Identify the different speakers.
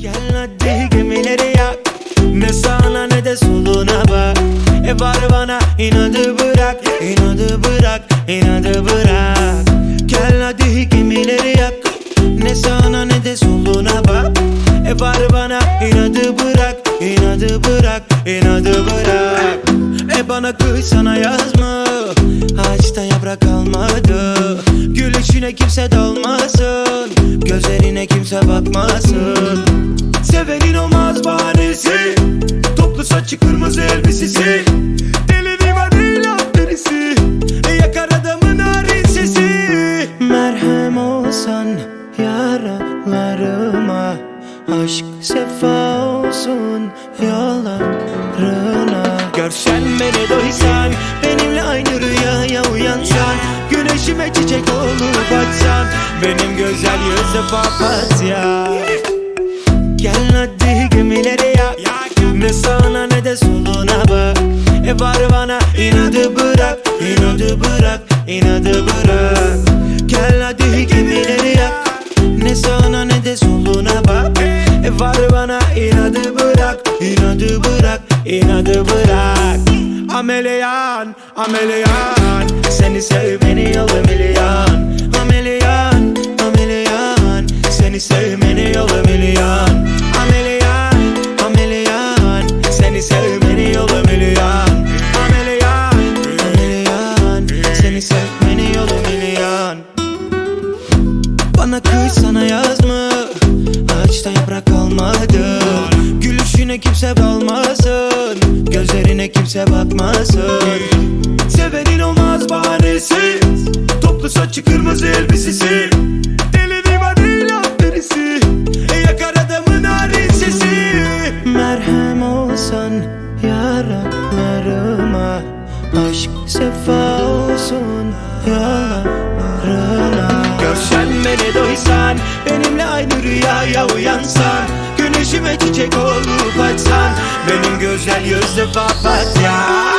Speaker 1: Gel hadi gemileri yak. Ne sağına ne de soluna bak. E var bana inadı bırak inadı bırak inadı bırak. Gel hadi gemileri yak. Ne sağına ne de soluna bak. E var bana inadı bırak inadı bırak inadı bırak. E bana kıy sana yaz mı Ağaçta yaprak kalmadı. Gülüşüne kimse dalmasın Gözlerine kimse bakmasın. Sevenin olmaz bahanesi Toplu saçı kırmızı elbisesi. Deli diva değil birisi Yakar adamın narin sesi Merhem olsan yaralarıma Aşk sefa olsun yollarına Görsen beni doysan Benimle aynı rüyaya uyansan Güneşime çiçek olup açsan Benim güzel yüzlü papatya. Gel hadi gemileri yak Ne sağına ne de soluna bak. E var bana inadı bırak inadı bırak inadı bırak. Gel hadi gemileri yak Ne sağına ne de soluna bak. E var bana inadı bırak inadı bırak inadı bırak. Ameleyan, ameleyan. Seni sevmeni yolu milyon. Ameleyan, ameleyan. Seni sevmeni yolu milyon. Ameleyan, ameleyan. Seni sevmeni yolu milyon. Ameleyan, ameleyan. Seni sevmeni yolu milyon. Bana kız sana yaz mı? Ağaçta yaprak kalmadı. Gülüşüne kimse dalmasın Gözlerine kimse bakmasın. Sevenin olmaz bahanesi. Toplu saçı kırmızı elbisesi. Deli diva değil birisi Yakar adamın narin Merhem olsan yaralarıma Aşk sefa olsun yollarına Görsen beni doysan Benimle aynı rüyaya uyansan. Güneşime çiçek olup açsan Benim güzel yüzlü papatya